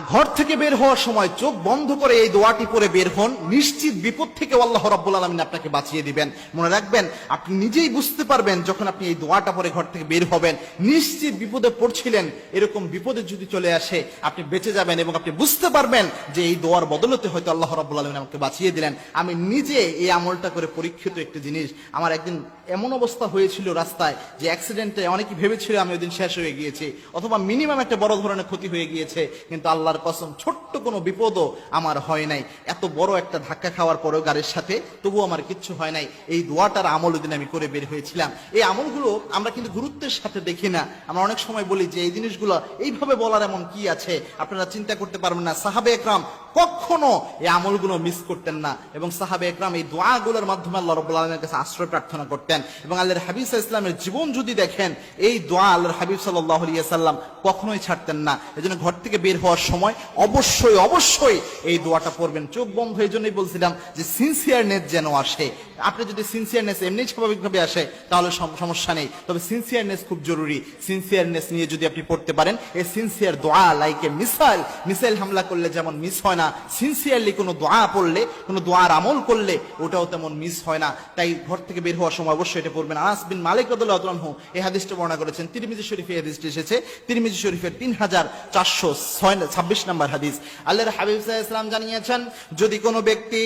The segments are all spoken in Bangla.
আর ঘর থেকে বের হওয়ার সময় চোখ বন্ধ করে এই দোয়াটি পরে বের হন। নিশ্চিত বিপদ থেকে আল্লাহ রাব্বুল আলামিন আপনাকে বাঁচিয়ে দিবেন। মনে রাখবেন, আপনি নিজেই বুঝতে পারবেন যখন আপনি এই দোয়াটা পরে ঘর থেকে বের হবেন, নিশ্চিত বিপদে পড়ছিলেন, এরকম বিপদে যদি চলে আসে, আপনি বেঁচে যাবেন এবং আপনি বুঝতে পারবেন যে এই দোয়ার বদলতে হয়তো আল্লাহ রাব্বুল আলামিন আমাকে বাঁচিয়ে দিলেন। আমি নিজে এই আমলটা করে পরীক্ষিত একটি জিনিস। আমার একদিন এমন অবস্থা হয়েছিল রাস্তায় যে অ্যাক্সিডেন্টে অনেকে ভেবেছিল আমি ওই দিন শেষ হয়ে গিয়েছি, অথবা মিনিমাম একটা বড় ধরনের ক্ষতি হয়ে গিয়েছে, কিন্তু আল্লাহর কসম, ছোট্ট কোনো বিপদও আমার হয় নাই। এত বড় একটা ধাক্কা খাওয়ার পরেও গাড়ির সাথে তবুও আমার কিচ্ছু হয় নাই। এই দোয়াটার আমল ওই আমি করে বের হয়েছিলাম। এই আমলগুলো আমরা কিন্তু গুরুত্বের সাথে দেখি না। আমরা অনেক সময় বলি যে, এই জিনিসগুলো এইভাবে বলার এমন কি আছে? আপনারা চিন্তা করতে পারবেন না। সাহাবে একরাম কখনো এই আমলগুলো মিস করতেন না। এবং সাহাবে একরাম এই দোয়াগুলোর মাধ্যমে আল্লাহ রব্বুল আলমের কাছে আশ্রয় প্রার্থনা করতেন। এবং আল্লাহর হাবিব ইসলামের জীবন যদি দেখেন, এই দোয়া আল্লাহর হাবিব সাল্লাহ কখনোই ছাড়তেন না। এই জন্য ঘর থেকে বের হওয়ার সময় অবশ্যই অবশ্যই এই দোয়াটা পড়বেন। চোখ বন্ধ এই জন্যই বলছিলাম যে সিনসিয়ারনেস যেন আসে। আপনি যদি সিনসিয়ারনেস এমনি স্বাভাবিকভাবে আসে, তাহলে সমস্যা নেই। তবে সিনসিয়ারনেস খুব জরুরি। সিনসিয়ারনেস নিয়ে যদি আপনি পড়তে পারেন, এই সিনসিয়ার দোয়া লাইকে মিসাইল মিসাইল হামলা করলে যেমন মিস হয় না সিনসিয়ারলি কোনো দোয়া পড়লে, কোনো দোয়ার আমল করলে, ওটাও তেমন মিস হয় না। তাই ঘর থেকে বের হওয়ার সময় অবশ্যই এটা পড়বেন। আনাস বিন মালিক রদুল্লাহ এই হাদিসটা বর্ণনা করেছেন। তিরমিজি শরীফে হাদিসটি এসেছে। তিরমিজি শরীফের তিন হাজার চারশো ছয়, ছাব্বিশ নম্বর হাদিস। আল্লাহ হাবিব ইসলাম জানিয়েছেন, যদি কোনো ব্যক্তি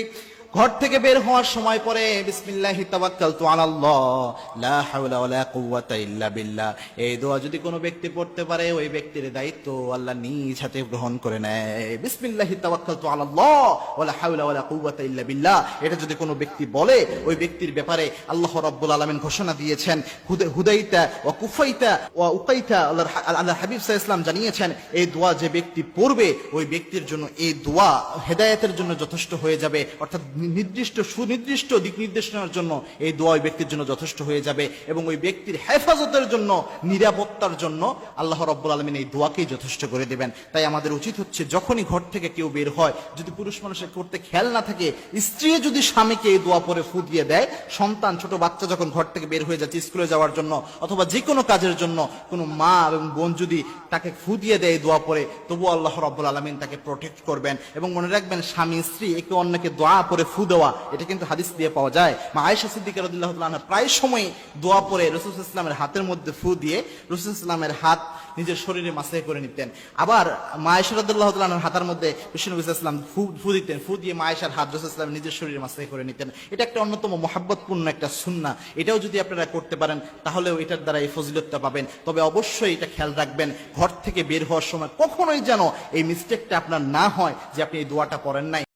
ঘর থেকে বের হওয়ার সময় পরে, বিসমিল্লাহি তাওয়াক্কালতু আলাল্লাহ, লা হাওলা ওয়ালা কুওয়াতা ইল্লা বিল্লাহ। এই দোয়া যদি কোনো ব্যক্তি পড়তে পারে, ওই ব্যক্তির দায়িত্ব আল্লাহ নিজ হাতে গ্রহণ করে নেয়। বিসমিল্লাহি তাওয়াক্কালতু আলাল্লাহ, ওয়ালা হাওলা ওয়ালা কুওয়াতা ইল্লা বিল্লাহ। এটা যদি কোনো ব্যক্তি বলে, ওই ব্যক্তির ব্যাপারে আল্লাহ রাব্বুল আলামিন ঘোষণা দিয়েছেন। হুদা- হুদাইতা ওয়া কুফাইতা ওয়া উকাইতা আল্লাহ হাবিব সাল্লাল্লাহু আলাইহি জানিয়েছেন, এই দোয়া যে ব্যক্তি পড়বে, ওই ব্যক্তির জন্য এই দোয়া হেদায়েতের জন্য যথেষ্ট হয়ে যাবে। অর্থাৎ নির্দিষ্ট, সুনির্দিষ্ট দিক নির্দেশনার জন্য এই দোয়া ওই ব্যক্তির জন্য যথেষ্ট হয়ে যাবে এবং ওই ব্যক্তির হেফাজতের জন্য, নিরাপত্তার জন্য আল্লাহ রব্বুল আলমিন এই দোয়াকেই যথেষ্ট করে দেবেন। তাই আমাদের উচিত হচ্ছে যখনই ঘর থেকে কেউ বের হয়, যদি পুরুষ মানুষের করতে খেয়াল না থাকে, স্ত্রী যদি স্বামীকে এই দোয়া পরে ফু দিয়ে দেয়, সন্তান, ছোট বাচ্চা যখন ঘর থেকে বের হয়ে যাচ্ছে স্কুলে যাওয়ার জন্য অথবা যে কোনো কাজের জন্য কোনো মা এবং বোন যদি তাকে ফু দিয়ে দেয় দোয়া পরে তবু আল্লাহ রব্বুল আলমিন তাকে প্রোটেক্ট করবেন এবং মনে রাখবেন স্বামী, স্ত্রী একে অন্যকে দোয়া পরে ফু দেওয়া, এটা কিন্তু হাদিস দিয়ে পাওয়া যায়। মা আয়েশা সিদ্দিকা আনহা প্রায় সময় দোয়া পরে রসুল ইসলামের হাতের মধ্যে ফু দিয়ে রসুল ইসলামের হাত নিজের শরীরে মাসাই করে নিতেন। আবার মা আয়েশা রাদিয়াল্লাহু তাআলা আনহার হাতের মধ্যে বিষ্ণু ইসলাম ফু ফু দিতেন। ফু দিয়ে মা আয়েশার হাত রসুল ইসলাম নিজের শরীরে মাসাই করে নিতেন। এটা একটা অন্যতম মহাব্বতপূর্ণ একটা সুন্না এটাও যদি আপনারা করতে পারেন, তাহলেও এটার দ্বারা এই ফজিলতটা পাবেন। তবে অবশ্যই এটা খেয়াল রাখবেন, ঘর থেকে বের হওয়ার সময় কখনোই যেন এই মিস্টেকটা আপনার না হয় যে আপনি এই দোয়াটা পড়েন নাই।